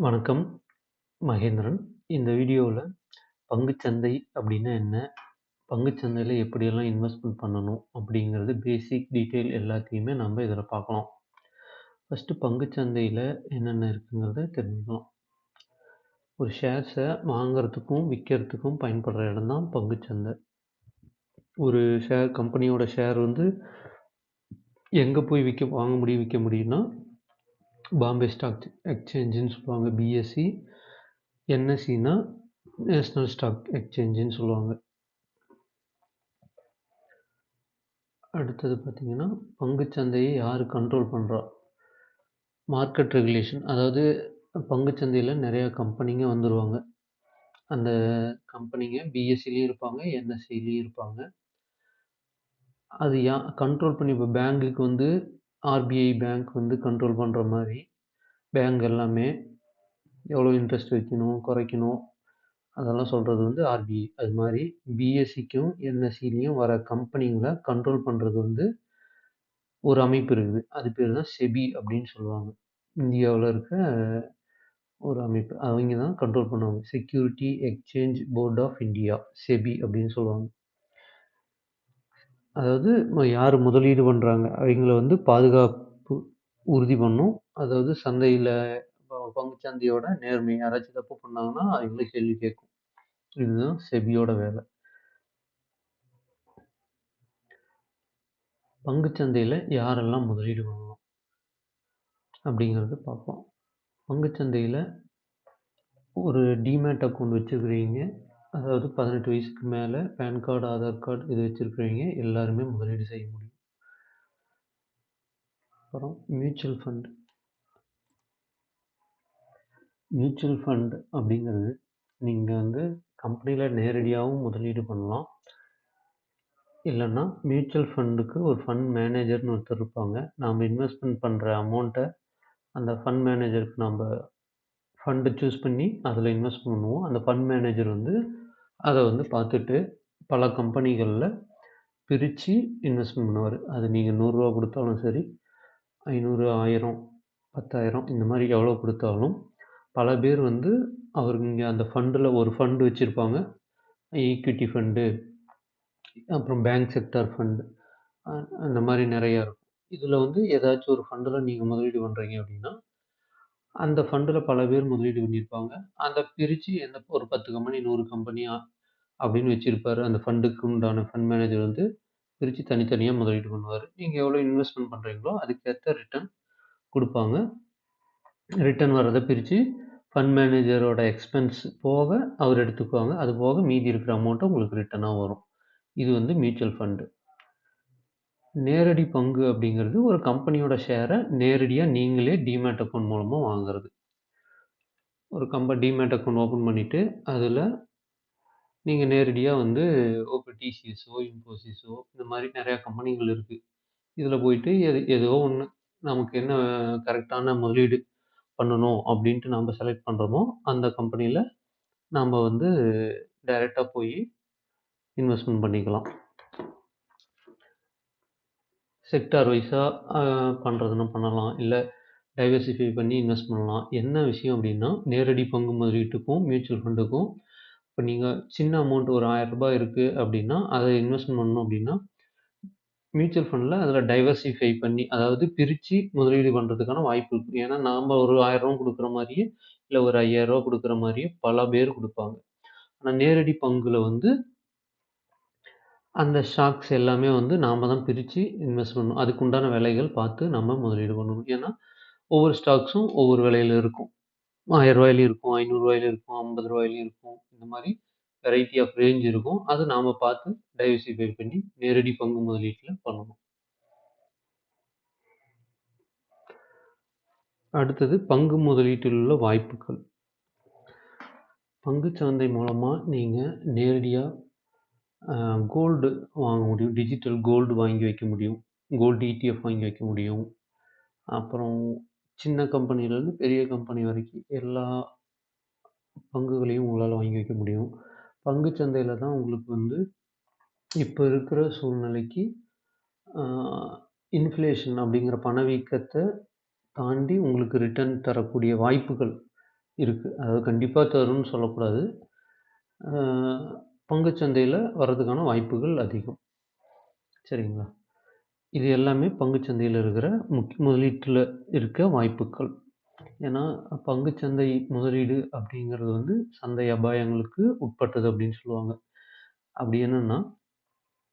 வணக்கம். மகேந்திரன். இந்த வீடியோவில் பங்குச்சந்தை அப்படின்னா என்ன? பங்குச்சந்தையில் எப்படியெல்லாம் இன்வெஸ்ட்மெண்ட் பண்ணணும்? அப்படிங்கிறது பேசிக் டீட்டெயில் எல்லாத்தையுமே நம்ம இதில் பார்க்கலாம். ஃபஸ்ட்டு பங்குச்சந்தையில் என்னென்ன இருக்குங்கிறத தெரிஞ்சுக்கலாம். ஒரு ஷேர்ஸை வாங்குறதுக்கும், விற்கிறதுக்கும் பயன்படுற இடம் தான் பங்குச்சந்தை. ஒரு ஷேர் கம்பெனியோட ஷேர் வந்து எங்கே போய் விற்க வாங்க முடியும், விற்க முடியும்னா, பாம்பே ஸ்டாக் எக்ஸ்சேஞ்சுன்னு சொல்லுவாங்க. பிஎஸ்சி என்எஸ்சினா நேஷ்னல் ஸ்டாக் எக்ஸ்சேஞ்சுன்னு சொல்லுவாங்க. அடுத்தது பார்த்தீங்கன்னா, பங்குச்சந்தையை யார் கண்ட்ரோல் பண்ணுறா மார்க்கெட் ரெகுலேஷன். அதாவது பங்குச்சந்தையில் நிறையா கம்பெனிங்க வந்துடுவாங்க அந்த கம்பெனிங்க பிஎஸ்சிலையும் இருப்பாங்க, என்எஸ்சிலையும் இருப்பாங்க. அது யா கண்ட்ரோல் பண்ணி இப்போ பேங்குக்கு வந்து ஆர்பிஐ பேங்க் வந்து கண்ட்ரோல் பண்ணுற மாதிரி பேங்க் எல்லாமே எவ்வளோ இன்ட்ரெஸ்ட் வைக்கணும், குறைக்கணும், அதெல்லாம் சொல்கிறது வந்து ஆர்பிஐ. அது மாதிரி பிஎஸ்சிக்கும் என்எஸ்சிலையும் வர கம்பெனிங்களை கண்ட்ரோல் பண்ணுறது வந்து ஒரு அமைப்பு இருக்குது. அது பேர் தான் செபி அப்படின்னு சொல்லுவாங்க. இந்தியாவில் இருக்க ஒரு அமைப்பு. அவங்க தான் கண்ட்ரோல் பண்ணுவாங்க. Security exchange board of India, SEBI அப்படின்னு சொல்லுவாங்க. அதாவது யார் முதலீடு பண்ணுறாங்க அவங்கள வந்து பாதுகாப்பு உறுதி பண்ணும். அதாவது சந்தையில் பங்குச்சந்தையோட நேர்மை. யாராச்சும் தப்பு பண்ணாங்கன்னா, அவங்கள கேள்வி கேட்கும். இதுதான் செபியோட வேலை பங்குச்சந்தையில் யாரெல்லாம் முதலீடு பண்ணணும் அப்படிங்கிறத பார்ப்போம். பங்குச்சந்தையில் ஒரு டீமேட் அக்கௌண்ட் வச்சிருக்கிறவங்க, அதாவது 18 வயசுக்கு மேல பான் கார்டு, ஆதார் கார்டு இது வச்சிருக்கிறவங்க எல்லாருமே முதலீடு செய்ய முடியும். அப்புறம் மியூச்சுவல் ஃபண்ட். மியூச்சுவல் ஃபண்ட் அப்படிங்கிறது, நீங்க வந்து கம்பெனியில் நேரடியாகவும் முதலீடு பண்ணலாம். இல்லன்னா, மியூச்சுவல் ஃபண்டுக்கு ஒரு ஃபண்ட் மேனேஜர்ன்னு ஒருத்தர் இருப்பாங்க. நாம இன்வெஸ்ட்மென்ட் பண்ற அமௌண்ட்ட அந்த ஃபண்ட் மேனேஜருக்கு நம்ப ஃபண்ட் சூஸ் பண்ணி அதில இன்வெஸ்ட் பண்ணுவோம். அந்த ஃபண்ட் மேனேஜர் வந்து அதை வந்து பார்த்துட்டு, பல கம்பெனிகளில் பிரித்து இன்வெஸ்ட்மெண்ட் பண்ணுவார் அது நீங்கள் நூறுரூவா கொடுத்தாலும் சரி, ஐநூறு ஆயிரம் பத்தாயிரம் இந்த மாதிரி எவ்வளோ கொடுத்தாலும் பல பேர் வந்து அவர் இங்கே அந்த ஃபண்டில் ஒரு ஃபண்டு வச்சுருப்பாங்க ஈக்விட்டி ஃபண்டு, அப்புறம் பேங்க் செக்டார் ஃபண்டு அந்த மாதிரி நிறையா இருக்கும். இதில் வந்து ஏதாச்சும் ஒரு ஃபண்டில் நீங்கள் முதலீடு பண்ணுறீங்க அப்படின்னா, அந்த ஃபண்டுல பல பேர் முதலீடு பண்ணியிருப்பாங்க. அத பிரிச்சு எந்த ஒரு 10 கம்பெனி, 100 கம்பெனியா அப்படின்னு வச்சிருப்பாரு. அந்த ஃபண்டுக்கு உண்டான ஃபண்ட் மேனேஜர் வந்து பிரிச்சு தனித்தனியா முதலீடு பண்ணுவாரு. நீங்க எவ்வளோ இன்வெஸ்ட்மென்ட் பண்றீங்களோ, அதுக்கேத்த ரிட்டர்ன் குடுப்பாங்க. ரிட்டர்ன் வர்றத பிரிச்சு ஃபண்ட் மேனேஜரோட எக்ஸ்பென்ஸ் போக அவர் எடுத்துக்குவாங்க. அது போக மீதி இருக்கிற அமௌண்ட்ட உங்களுக்கு ரிட்டர்னா வரும். இது வந்து மியூச்சுவல் ஃபண்டு நேரடி பங்கு அப்படிங்கிறது ஒரு கம்பெனியோட ஷேரை நேரடியா நீங்களே டீமேட் அக்கவுண்ட் மூலமா வாங்குறது. ஒரு கம்ப டீமேட் அக்கவுண்ட் ஓப்பன் பண்ணிட்டு, அதில் நீங்க நேரடியா வந்து இப்ப டிசிஎஸோ, இன்ஃபோசிஸோ இந்த மாரி நெறைய கம்பெனிகள் இருக்கு. இதில் போயிட்டு எது ஏதோ ஒண்ணு நமக்கு என்ன கரெக்ட்டான முதலீடு பண்ணணும் அப்படின்ட்டு நம்ம செலக்ட் பண்றோமோ, அந்த கம்பெனியில் நாம வந்து டைரக்ட்டா போயி இன்வெஸ்ட்மென்ட் பண்ணிக்கலாம். செக்டார் வைஸாக பண்ணுறதுன்னா பண்ணலாம். இல்லை டைவர்சிஃபை பண்ணி இன்வெஸ்ட் பண்ணலாம். என்ன விஷயம் அப்படின்னா, நேரடி பங்கு முதலீட்டுக்கும், மியூச்சுவல் ஃபண்டுக்கும் இப்போ நீங்கள் சின்ன அமௌண்ட் ஒரு ரூ. 1000 இருக்கு அப்படின்னா, அதை இன்வெஸ்ட் பண்ணணும் அப்படின்னா, மியூச்சுவல் ஃபண்டில் அதில் டைவர்சிஃபை பண்ணி, அதாவது பிரித்து முதலீடு பண்ணுறதுக்கான வாய்ப்பு இருக்குது ஏன்னா, நாம் ஒரு ஆயிரரூவா கொடுக்குற மாதிரியே இல்லை ஒரு ஐயாயிரரூவா கொடுக்குற மாதிரியே பல பேர் கொடுப்பாங்க ஆனால் நேரடி பங்கில் வந்து அந்த ஸ்டாக்ஸ் எல்லாமே வந்து நாம் தான் பிரித்து இன்வெஸ்ட் பண்ணணும். அதுக்கு உண்டான விலைகள் பார்த்து நம்ம முதலீடு பண்ணணும். ஏன்னா, ஒவ்வொரு ஸ்டாக்ஸும் ஒவ்வொரு விலையில இருக்கும். ரூ. 1000 இருக்கும், ஐநூறுரூவாயிலையும் இருக்கும், ஐம்பது ரூபாயிலையும் இருக்கும். இந்த மாதிரி வெரைட்டி ஆஃப் ரேஞ்ச் இருக்கும். அது நாம் பார்த்து டைவர்சிஃபை பண்ணி நேரடி பங்கு முதலீட்டில் பண்ணணும். அடுத்தது பங்கு முதலீட்டில் உள்ள வாய்ப்புகள். பங்குச்சந்தை சந்தை மூலமாக நீங்கள் நேரடியாக கோல்டு வாங்க முடியும். டிஜிட்டல் கோல்டு வாங்கி வைக்க முடியும். கோல்டு இடிஎஃப் வாங்கி வைக்க முடியும். அப்புறம் சின்ன கம்பெனிலேருந்து பெரிய கம்பெனி வரைக்கும் எல்லா பங்குகளையும் உங்களால் வாங்கி வைக்க முடியும். பங்குச்சந்தையில தான் உங்களுக்கு வந்து இப்போ இருக்கிற சூழ்நிலைக்கு இன்ஃப்ளேஷன் அப்படிங்கிற பணவீக்கத்தை தாண்டி உங்களுக்கு ரிட்டர்ன் தரக்கூடிய வாய்ப்புகள் இருக்குது அதாவது கண்டிப்பாக தரும்னு சொல்லக்கூடாது. பங்குச்சந்தையில் வர்றதுக்கான வாய்ப்புகள் அதிகம். சரிங்களா? இது எல்லாமே பங்குச்சந்தையில் இருக்கிற முக் முதலீட்டில் இருக்க வாய்ப்புகள் ஏன்னா, பங்குச்சந்தை முதலீடு அப்படிங்கிறது வந்து சந்தை அபாயங்களுக்கு உட்பட்டது அப்படின்னு சொல்லுவாங்க. அப்படி என்னென்னா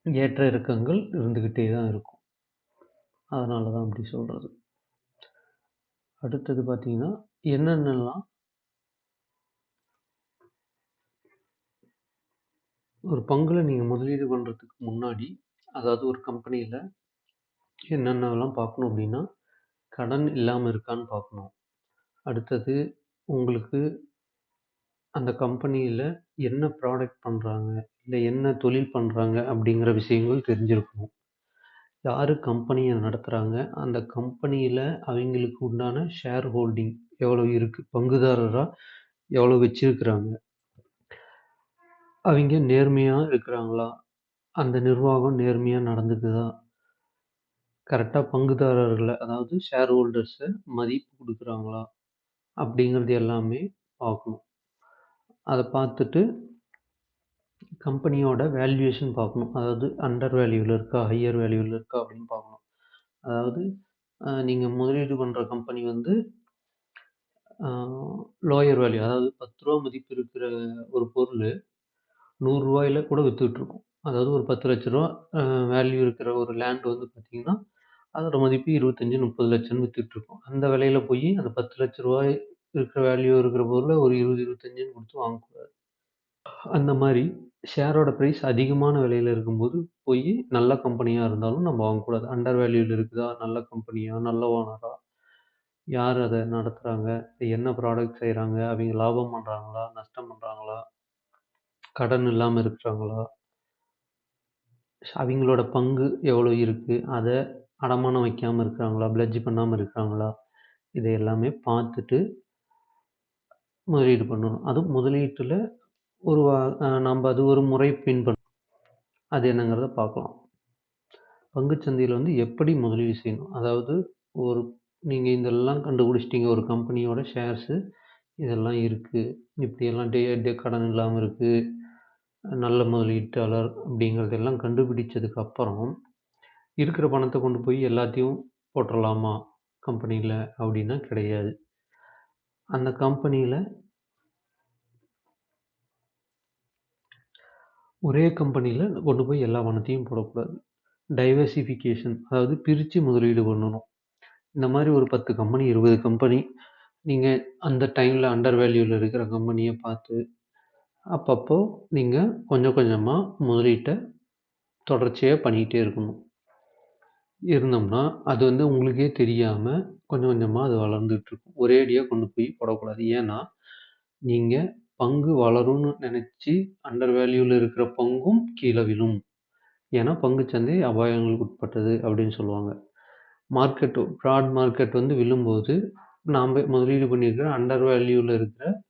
ஏற்ற இறக்கங்கள் இருந்துக்கிட்டே தான் இருக்கும். அதனால தான் அப்படி சொல்கிறது அடுத்தது பார்த்திங்கன்னா என்னென்னலாம் ஒரு பங்கில் நீங்கள் முதலீடு பண்ணுறதுக்கு முன்னாடி, அதாவது ஒரு கம்பெனியில் என்னென்னலாம் பார்க்கணும் அப்படின்னா, கடன் இல்லாமல் இருக்கான்னு பார்க்கணும். அடுத்தது உங்களுக்கு அந்த கம்பெனியில் என்ன ப்ராடக்ட் பண்ணுறாங்க இல்லை என்ன தொழில் பண்ணுறாங்க அப்படிங்கிற விஷயங்கள் தெரிஞ்சிருக்கணும். யார் கம்பெனியை நடத்துகிறாங்க அந்த கம்பெனியில் அவங்களுக்கு உண்டான ஷேர் ஹோல்டிங் எவ்வளோ இருக்குது பங்குதாரராக எவ்வளோ வச்சுருக்குறாங்க அவங்க நேர்மையா இருக்கிறாங்களா? அந்த நிர்வாகம் நேர்மையா நடந்துக்குதா? கரெக்ட்டா பங்குதாரர்கள அதாவது ஷேர் ஹோல்டர்ஸ மதிப்பு குடுக்குறாங்களா? அப்படிங்கிறது எல்லாமே பார்க்கணும். அத பார்த்துட்டு கம்பெனியோட வேல்யூவேஷன் பார்க்கணும். அதாவது அண்டர் வேல்யூல இருக்கா? ஹையர் வேல்யூல இருக்கா? அப்படின்னு பார்க்கணும். அதாவது அ நீங்க முதலீடு பண்ற கம்பெனி வந்து லோயர் வேல்யூ அதாவது ரூ. 10 மதிப்பு இருக்கிற ஒரு பொருளு ரூ. 100ல கூட வித்துட்டு அதாவது ஒரு ரூ. 10,00,000 வேல்யூ இருக்கிற ஒரு லேண்ட் வந்து பார்த்தீங்கன்னா, அதோட மதிப்பு 25, 30 லட்சம்னு வித்துட்டு அந்த விலையில போயி அந்த ரூ. 10,00,000 இருக்கிற வேல்யூ இருக்கிற பொருள ஒரு 20, 25ன்னு குடுத்து வாங்கக்கூடாது. அந்த மாரி ஷேரோட பிரைஸ் அதிகமான விலையில இருக்கும்போது போயி நல்ல கம்பெனியா இருந்தாலும் நம்ம வாங்கக்கூடாது. அண்டர் வேல்யூல இருக்குதா? நல்ல கம்பெனியா? நல்ல ஓனரா? யார் அத நடத்துறாங்க? என்ன ப்ராடக்ட் செய்றாங்க? அவைங்க லாபம் பண்றாங்களா? நஷ்டம் பண்றாங்களா? கடன் இல்லாமல் இருக்கிறாங்களா? அவங்களோட பங்கு எவ்வளோ இருக்குது அதை அடமானம் வைக்காமல் இருக்கிறாங்களா? பிளட்ஜ் பண்ணாமல் இருக்கிறாங்களா? இதை எல்லாமே பார்த்துட்டு முதலீடு பண்ணணும். அதுவும் முதலீட்டில் ஒரு வா நம்ம அது ஒரு முறை பின்பற்றணும். அது என்னங்கிறத பார்க்கலாம். பங்குச்சந்தையில் வந்து எப்படி முதலீடு செய்யணும்? அதாவது ஒரு நீங்கள் இதெல்லாம் கண்டுபிடிச்சிட்டிங்க ஒரு கம்பெனியோட ஷேர்ஸு இதெல்லாம் இருக்குது இப்படியெல்லாம் டே டே கடன் இல்லாமல் இருக்குது நல்ல முதலீட்டாளர் அப்படிங்கிறதெல்லாம் கண்டுபிடிச்சதுக்கு அப்புறம், இருக்கிற பணத்தை கொண்டு போய் எல்லாத்தையும் போட்டுடலாமா கம்பெனியில் அப்படின்னா கிடையாது. அந்த கம்பெனியில் ஒரே கம்பெனியில் கொண்டு போய் எல்லா பணத்தையும் போடக்கூடாது. டைவர்சிஃபிகேஷன் அதாவது பிரித்து முதலீடு பண்ணணும். இந்த மாதிரி ஒரு 10 கம்பெனி, 20 கம்பெனி நீங்கள் அந்த டைமில் அண்டர் வேல்யூவில் இருக்கிற கம்பெனியை பார்த்து, அப்பப்போ நீங்கள் கொஞ்சம் கொஞ்சமாக முதலீட்டை தொடர்ச்சியாக பண்ணிக்கிட்டே இருக்கணும். இருந்தோம்னா, அது வந்து உங்களுக்கே தெரியாமல் கொஞ்சம் கொஞ்சமாக அது வளர்ந்துட்டு இருக்கும். கொண்டு போய் போடக்கூடாது. ஏன்னா, நீங்கள் பங்கு வளரும்னு நினச்சி அண்டர் வேல்யூவில் இருக்கிற பங்கும் கீழே விழும். ஏன்னா, பங்குச்சந்தை அபாயங்களுக்கு உட்பட்டது அப்படின்னு சொல்லுவாங்க. மார்க்கெட் ப்ராட் மார்க்கெட் வந்து விழும்போது, நாம் முதலீடு பண்ணியிருக்கிற அண்டர் வேல்யூவில் இருக்கிற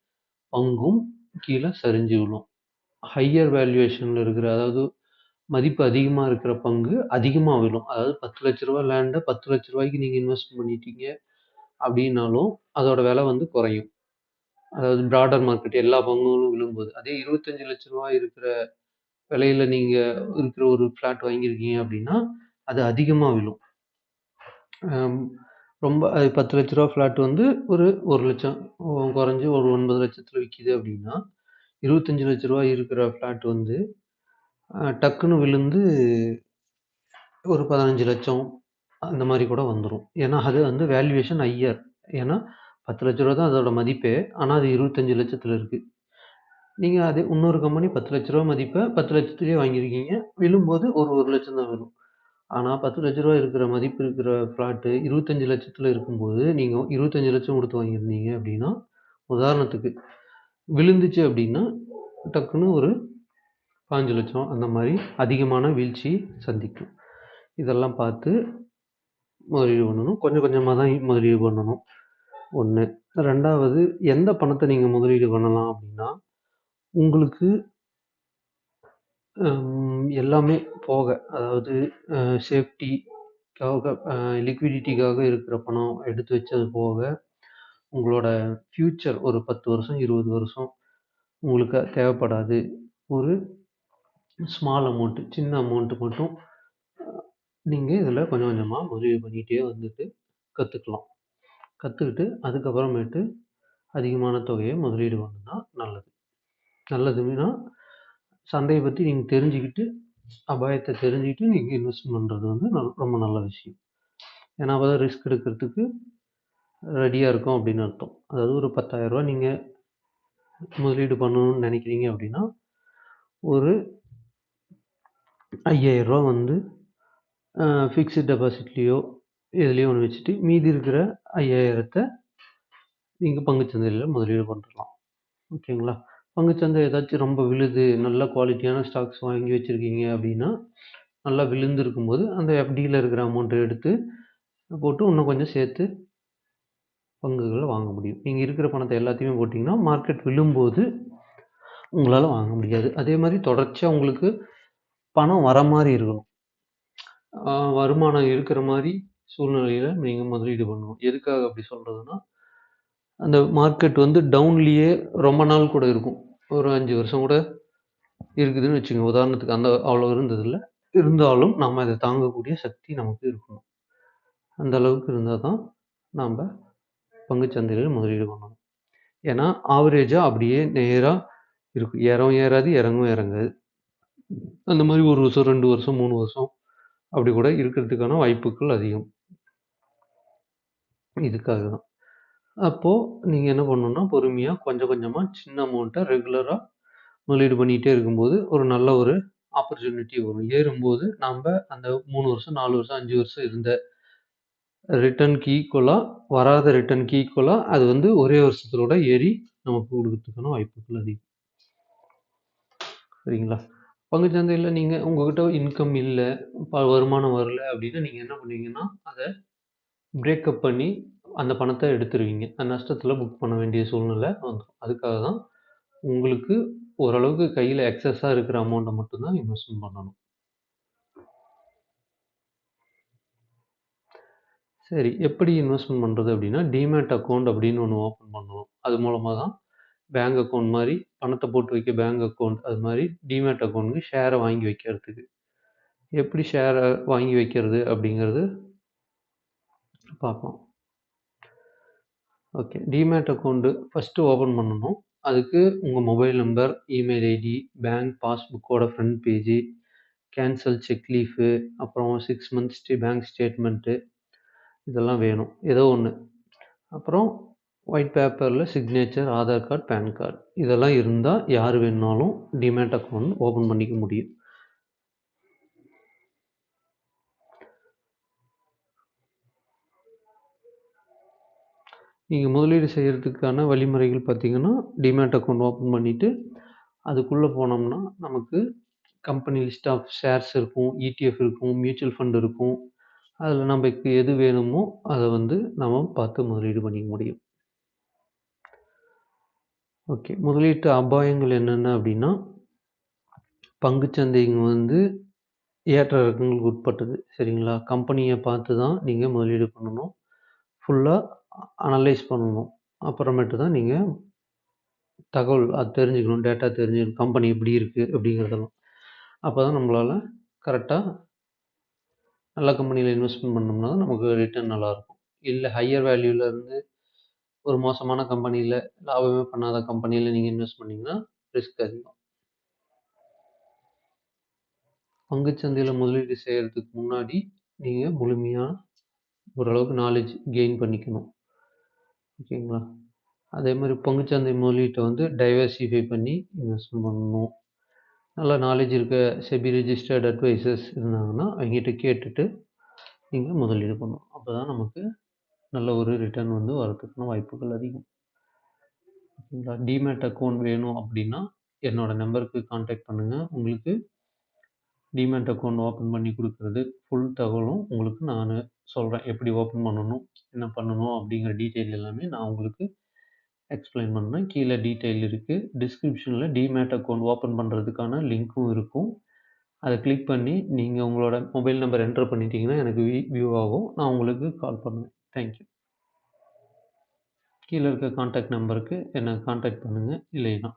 பங்கும் கீழே சரிஞ்சு விழும். ஹையர் வேல்யூவேஷனில் இருக்கிற அதாவது மதிப்பு அதிகமாக இருக்கிற பங்கு அதிகமாக விழும். அதாவது பத்து லட்ச ரூபா லேண்டை பத்து லட்ச ரூபாய்க்கு நீங்கள் இன்வெஸ்ட் பண்ணிட்டீங்க அப்படின்னாலும், அதோட விலை வந்து குறையும். அதாவது ப்ராடர் மார்க்கெட் எல்லா பங்குகளும் விழும்போது. அதே இருபத்தஞ்சு லட்ச ரூபா இருக்கிற விலையில நீங்கள் இருக்கிற ஒரு ஃப்ளாட் வாங்கியிருக்கீங்க அப்படின்னா, அது அதிகமாக விழும். ரொம்ப அது ரூ. 10,00,000 ஃப்ளாட் வந்து ஒரு ஒரு லட்சம் குறைஞ்சி ஒரு ஒன்பது லட்சத்தில் விற்கிது அப்படின்னா, இருபத்தஞ்சு லட்ச ரூபா இருக்கிற ஃப்ளாட் வந்து டக்குன்னு விழுந்து ஒரு 15,00,000 அந்த மாதிரி கூட வந்துடும் ஏன்னா, அது வந்து வேல்யூவேஷன் ஹையர். ஏன்னா, பத்து லட்ச ரூபா தான் அதோட மதிப்பே. ஆனால் அது இருபத்தஞ்சி லட்சத்தில் இருக்குது நீங்கள் அதே இன்னொரு கம்பெனி பத்து லட்சம் ரூபா மதிப்பை பத்து லட்சத்துலேயே வாங்கியிருக்கீங்க. விழும்போது ஒரு ஒரு லட்சம் தான் விழும். ஆனா, ரூ. 10,00,000 இருக்கிற மதிப்பு இருக்கிற ஃப்ளாட்டு 25,00,000த்துல இருக்கும்போது, நீங்க 25,00,000 குடுத்து வாங்கியிருந்தீங்க அப்படின்னா, உதாரணத்துக்கு விழுந்துச்சு அப்படின்னா, டக்குன்னு ஒரு பாஞ்சு லட்சம் அந்த மாதிரி அதிகமான வீழ்ச்சி சந்திக்கும். இதெல்லாம் பார்த்து முதலீடு பண்ணணும். கொஞ்சம் கொஞ்சமாக தான் முதலீடு பண்ணணும். 1. 2வது எந்த பணத்தை நீங்கள் முதலீடு பண்ணலாம் அப்படின்னா, உங்களுக்கு எல்லாமே போக, அதாவது சேஃப்டிக்காக லிக்விடிட்டிக்காக இருக்கிற பணம் எடுத்து வச்சது போக, உங்களோட ஃப்யூச்சர் ஒரு 10 வருஷம், 20 வருஷம் உங்களுக்கு தேவைப்படாது. ஒரு ஸ்மால் அமௌண்ட்டு சின்ன அமௌண்ட்டு மட்டும் நீங்கள் இதில் கொஞ்சம் கொஞ்சமாக முதலீடு பண்ணிகிட்டே வந்துட்டு கற்றுக்கலாம் கற்றுக்கிட்டு அதுக்கப்புறமேட்டு அதிகமான தொகையை முதலீடு பண்ணுனா நல்லது. நல்லதுன்னா சந்தையை பற்றி நீங்கள் தெரிஞ்சுக்கிட்டு, அபாயத்தை தெரிஞ்சுக்கிட்டு நீங்கள் இன்வெஸ்ட் பண்ணுறது வந்து நல் ரொம்ப நல்ல விஷயம். ஏன்னா, அப்பதான் ரிஸ்க் எடுக்கிறதுக்கு ரெடியாக இருக்கும் அப்படின்னு அர்த்தம். அதாவது ஒரு பத்தாயிரரூவா நீங்கள் முதலீடு பண்ணணும்னு நினைக்கிறீங்க அப்படின்னா, ஒரு ஐயாயிரரூவா வந்து அ டெபாசிட்லேயோ டெபாசிட்லயோ, ஒன்று வச்சுட்டு, மீதி இருக்கிற ஐயாயிரத்தை நீங்கள் பங்குச்சந்தையில் முதலீடு பண்ணலாம். ஓகேங்களா? பங்குச்சந்தை ஏதாச்சும் ரொம்ப விழுது, நல்ல குவாலிட்டியான ஸ்டாக்ஸ் வாங்கி வச்சுருக்கீங்க அப்படின்னா, நல்லா விழுந்திருக்கும்போது, அந்த எஃப்டியில் இருக்கிற அமௌண்ட்டை எடுத்து போட்டு இன்னும் கொஞ்சம் சேர்த்து பங்குகளை வாங்க முடியும். நீங்கள் இருக்கிற பணத்தை எல்லாத்தையுமே போட்டிங்கன்னா மார்க்கெட் விழும்போது உங்களால் வாங்க முடியாது. அதே மாதிரி தொடர்ச்சியாக உங்களுக்கு பணம் வர மாதிரி இருக்கணும். வருமானம் இருக்கிற மாதிரி சூழ்நிலையில் நீங்கள் முதலீடு பண்ணணும். எதுக்காக அப்படி சொல்கிறதுனா அந்த மார்க்கெட் வந்து டவுன்லேயே ரொம்ப நாள் கூட இருக்கும். ஒரு அஞ்சு வருஷம் கூட இருக்குதுன்னு வச்சுக்கங்க. உதாரணத்துக்கு அந்த அவ்வளோ இருந்ததில்ல. இருந்தாலும் நம்ம அதை தாங்கக்கூடிய சக்தி நமக்கு இருக்கணும். அந்த அளவுக்கு இருந்தால் தான் நாம் பங்குச்சந்தையில் முதலீடு பண்ணணும். ஏன்னா, ஆவரேஜாக அப்படியே நேராக இருக்கும். ஏறவும் ஏறாது, இறங்கவும் இறங்காது. அந்த மாதிரி ஒரு வருஷம், ரெண்டு வருஷம், மூணு வருஷம் அப்படி கூட இருக்கிறதுக்கான வாய்ப்புகள் அதிகம். இதுக்காக தான். அப்போது நீங்கள் என்ன பண்ணணும்னா, பொறுமையாக கொஞ்சம் கொஞ்சமாக சின்ன அமௌண்ட்டை ரெகுலராக முதலீடு பண்ணிகிட்டே இருக்கும்போது, ஒரு நல்ல ஒரு ஆப்பர்ச்சுனிட்டி வரும். ஏறும்போது நம்ப அந்த மூணு வருஷம், நாலு வருஷம், அஞ்சு வருஷம் இருந்த ரிட்டர்ன்க்கு ஈக்குவலா வராத ரிட்டர்ன்க்கு ஈக்குவலா அது வந்து ஒரே வருஷத்தோட ஏறி நமக்கு கொடுக்கறதுக்கான வாய்ப்புகள் அதிகம். சரிங்களா? சந்தையில் நீங்கள் உங்ககிட்ட இன்கம் இல்லை ப வருமானம் வரல அப்படின்னா, நீங்கள் என்ன பண்ணுவீங்கன்னா, அதை பிரேக்கப் பண்ணி அந்த பணத்தை எடுத்துருவீங்க. அந்த நஷ்டத்தில் புக் பண்ண வேண்டிய சூழ்நிலை வந்துடும் அதுக்காக தான் உங்களுக்கு ஓரளவுக்கு கையில் எக்ஸஸாக இருக்கிற அமௌண்ட்டை மட்டும் தான் பண்ணணும். சரி. எப்படி இன்வெஸ்ட்மென்ட் பண்றது அப்படின்னா, டீமேட் அக்கவுண்ட் அப்படின்னு ஒண்ணு ஓப்பன் பண்ணுவோம் அது மூலமா தான் பேங்க் அக்கவுண்ட் மாரி பணத்த போட்டு வைக்க பேங்க் அக்கவுண்ட் அது மாரி டீமேட் அக்கவுண்ட்க்கு ஷேர வாங்கி வைக்கிறதுக்கு. எப்படி ஷேர வாங்கி வைக்கிறது அப்படிங்கிறது பார்ப்போம். Okay. Demat account first open பண்ணணும். அதுக்கு உங்க mobile number, email ID, bank பாஸ்புக்கோட front page, cancel cheque leaf, அப்புறம் 6 மந்த்ஸ் பேங்க் ஸ்டேட்மெண்ட்டு இதெல்லாம் வேணும். ஏதோ ஒன்று அப்புறம் ஒயிட் பேப்பரில் signature, Aadhaar card PAN card இதெல்லாம் இருந்தால் யார் வேணுனாலும் டீமேட் அக்கவுண்ட் ஓப்பன் பண்ணிக்க முடியும். நீங்கள் முதலீடு செய்கிறதுக்கான வழிமுறைகள் பார்த்தீங்கன்னா, டீமேட் அக்கௌண்ட் ஓப்பன் பண்ணிவிட்டு அதுக்குள்ளே போனோம்னா, நமக்கு கம்பெனி லிஸ்ட் ஆஃப் ஷேர்ஸ் இருக்கும், இடிஎஃப் இருக்கும், மியூச்சுவல் ஃபண்ட் இருக்கும். அதில் நமக்கு எது வேணுமோ, அதை வந்து நம்ம பார்த்து முதலீடு பண்ணிக்க முடியும். ஓகே. முதலீட்டு அபாயங்கள் என்னென்ன அப்படின்னா, பங்குச்சந்தைங்க வந்து ஏற்ற இறக்கங்களுக்கு உட்பட்டது. சரிங்களா? கம்பெனியை பார்த்து தான் நீங்கள் முதலீடு பண்ணணும். ஃபுல்லாக அனலைஸ் பண்ணணும். அப்புறமேட்டு தான் நீங்கள் தகவல் அது தெரிஞ்சுக்கணும். டேட்டா தெரிஞ்சுக்கணும். கம்பெனி எப்படி இருக்குது அப்படிங்கிறதெல்லாம். அப்பதான் நம்மளால் கரெக்டாக நல்ல கம்பெனியில் இன்வெஸ்ட்மெண்ட் பண்ணோம்னா நமக்கு ரிட்டர்ன் நல்லாயிருக்கும் இல்லை ஹையர் வேல்யூல இருந்து ஒரு மோசமான கம்பெனியில் லாபமே பண்ணாத கம்பெனியில் நீங்கள் இன்வெஸ்ட் பண்ணிங்கன்னா ரிஸ்க் அதிகம். பங்குச்சந்தையில் முதலீடு செய்கிறதுக்கு முன்னாடி, நீங்கள் முழுமையாக ஓரளவுக்கு நாலேஜ் கெயின் பண்ணிக்கணும். ஓகேங்களா? அதே மாதிரி பங்குச்சந்தை முதலீட்டை வந்து டைவர்சிஃபை பண்ணி இன்வெஸ்ட்மெண்ட் பண்ணணும். நல்ல நாலேஜ் இருக்க செபி ரிஜிஸ்டர்ட் அட்வைசர்ஸ் இருந்தாங்கன்னா, அவங்ககிட்ட கேட்டுட்டு நீங்கள் முதலீடு பண்ணணும். அப்போ தான் நமக்கு நல்ல ஒரு ரிட்டர்ன் வந்து வரதுக்கான வாய்ப்புகள் அதிகம். ஓகேங்களா? டீமேட் அக்கௌண்ட் வேணும் அப்படின்னா, என்னோடய நம்பருக்கு காண்டாக்ட் பண்ணுங்கள் உங்களுக்கு டீமேட் அக்கௌண்ட் ஓப்பன் பண்ணி கொடுக்குறது ஃபுல் தகவலும் உங்களுக்கு நான் சொல்கிறேன் எப்படி ஓப்பன் பண்ணணும், என்ன பண்ணணும் அப்படிங்கிற டீட்டெயில் எல்லாமே நான் உங்களுக்கு எக்ஸ்ப்ளைன் பண்ணேன் கீழ டீட்டெயில் இருக்கு. டிஸ்கிரிப்ஷன்ல டீமேட் அக்கவுண்ட் ஓப்பன் பண்றதுக்கான லிங்க்கும் இருக்கும். அத கிளிக் பண்ணி நீங்க உங்களோட மொபைல் நம்பர் என்டர் பண்ணிட்டீங்கன்னா, எனக்கு வி வியூ ஆகும். நான் உங்களுக்கு கால் பண்ணுவேன். Thank you. கீழே இருக்க கான்டாக்ட் நம்பருக்கு என்னை கான்டாக்ட் பண்ணுங்கள் இல்லைன்னா